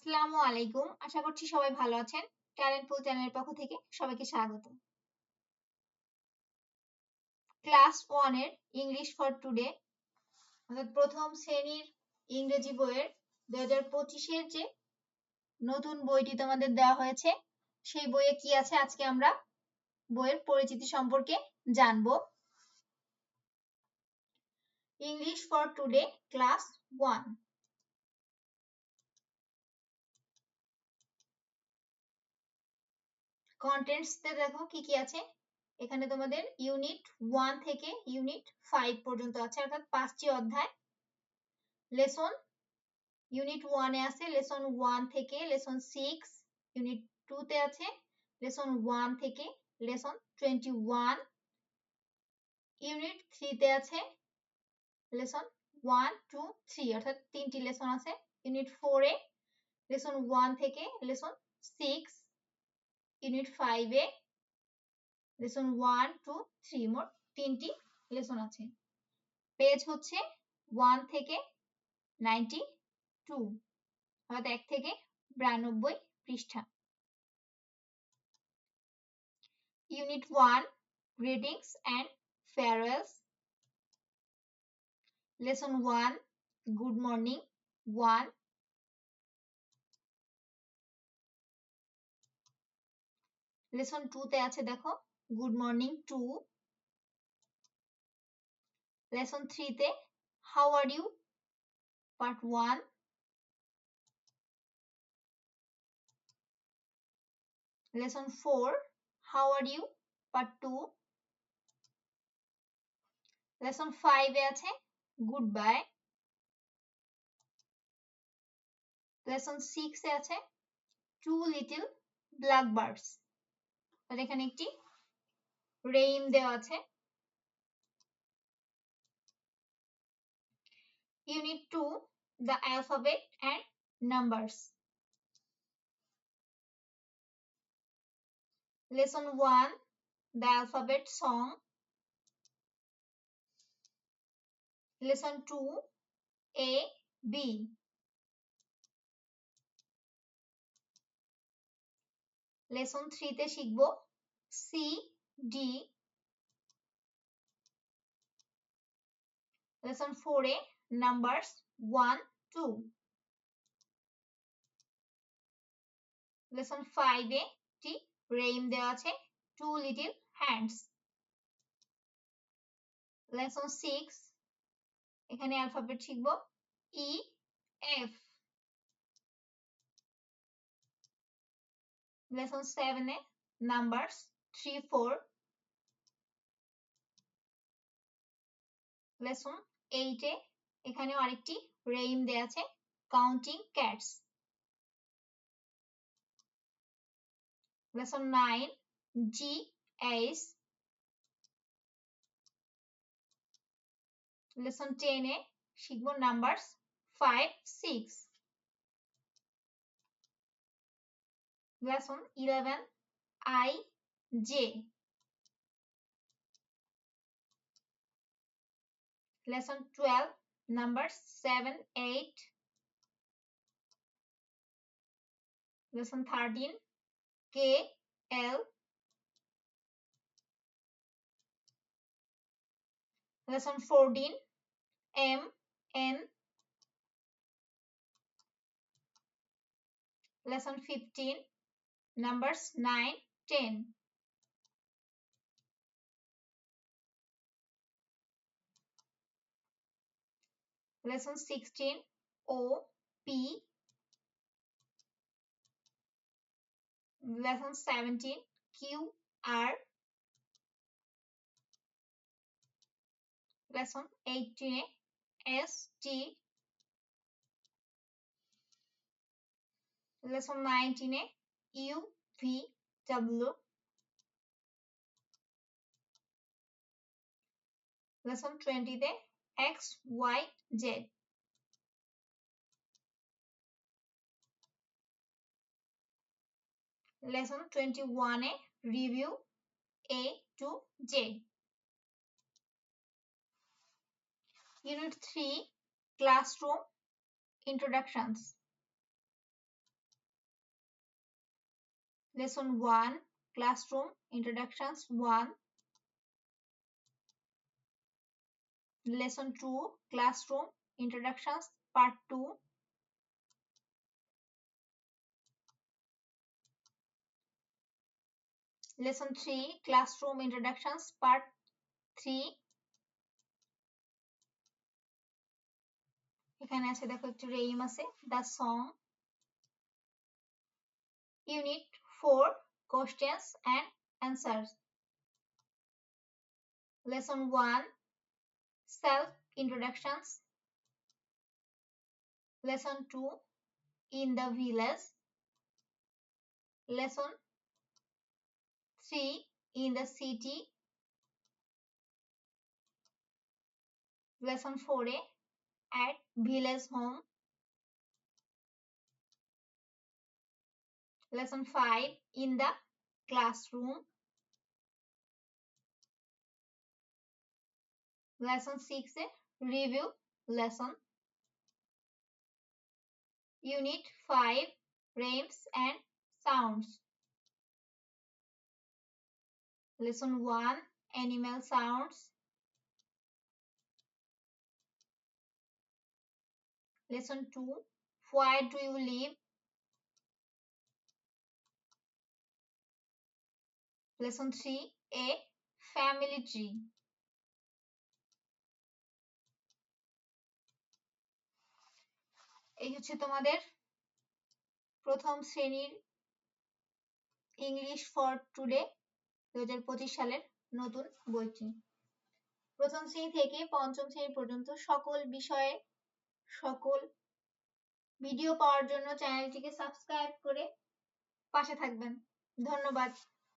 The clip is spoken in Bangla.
আসসালামু আলাইকুম। আশা করছি সবাই ভালো আছেন। ট্যালেন্ট পুল চ্যানেলের পক্ষ থেকে সবাইকে স্বাগত। ক্লাস ওয়ানের ইংলিশ ফর টুডে অর্থাৎ প্রথম শ্রেণির ইংরেজি বইয়ের দু হাজার পঁচিশের যে নতুন বইটি তোমাদের দেওয়া হয়েছে, সেই বইয়ে কি আছে আজকে আমরা বইয়ের পরিচিতি সম্পর্কে জানব। English for today class one কন্টেন্টসতে দেখো কি কি আছে? এখানে তোমাদের ইউনিট ওয়ান থেকে ইউনিট ফাইভ পর্যন্ত আছে, অর্থাৎ পাঁচটি অধ্যায়। লেসন ইউনিট ওয়ানে আছে লেসন ওয়ান থেকে লেসন সিক্স ইউনিট টুতে আছে লেসন ওয়ান থেকে লেসন টোয়েন্টি ওয়ান ইউনিট থ্রিতে আছে লেসন ওয়ান টু থ্রি অর্থাৎ তিনটি লেসন আছে। ইউনিট ফোরে লেসন ওয়ান থেকে লেসন সিক্স ইউনিট ফাইভে লেসন ওয়ান টু থ্রি মোট তিনটি লেসন আছে। পেজ হচ্ছে ওয়ান থেকে নাইনটি টু অর্থাৎ এক থেকে বিরানব্বই পৃষ্ঠা। Unit one greetings and farewells lesson one good morning one lesson টুতে আছে, দেখো। গুড মর্নিং টু লেসন থ্রিতে how are you part one lesson four how are you part two lesson ফাইভে আছে গুড বাই লেসন সিক্সে আছে টু লিটল ব্ল্যাক এখানে একটি রেইম দেওয়া আছে। Unit two the alphabet and numbers lesson one the alphabet song lesson two A B lesson থ্রিতে শিখব সি ডি লেসন ফোরে নাম্বারস ওয়ান টু লেসন ফাইভে টি রেইম দেওয়া আছে two little hands lesson six এখানে অ্যালফাবেট শিখব ই এফ লেসন সেভেনে নাম্বারস থ্রি ফোর লেসন এইটে এখানেও আরেকটি রেইম দেয়া আছে counting cats lesson nine G H lesson টেনে শিখব numbers five six lesson 11 I J. Lesson 12 numbers 7 8 lesson 13 K L. Lesson 14 M N. Lesson 15 numbers 9 10 lesson 16 o p. Lesson 17 q r. Lesson 18 s t. Lesson 19 U V W. Lesson 20 তে X Y Z. Lesson 21 a review A to Z unit 3 classroom introductions lesson 1 classroom introductions 1 lesson 2 classroom introductions part 2 lesson 3 classroom introductions part 3 এখানে আছে দেখো একটু রেইম আছে the song unit 4 questions and answers. Lesson 1 self introductions lesson 2 in the village. Lesson 3 in the city. Lesson 4 a, at village home lesson 5 in the classroom. Lesson 6 review lesson. Unit 5 rhymes and sounds. Lesson 1 animal sounds. Lesson 2 why do you live lesson 3 a, family tree. এই হচ্ছে তোমাদের প্রথম শ্রেণির ইংলিশ ফর টুডে দু সালের নতুন বইটি। প্রথম শ্রেণি থেকে পঞ্চম শ্রেণি পর্যন্ত সকল বিষয়ে, সকল ভিডিও পাওয়ার জন্য চ্যানেলটিকে সাবস্ক্রাইব করে পাশে থাকবেন। ধন্যবাদ।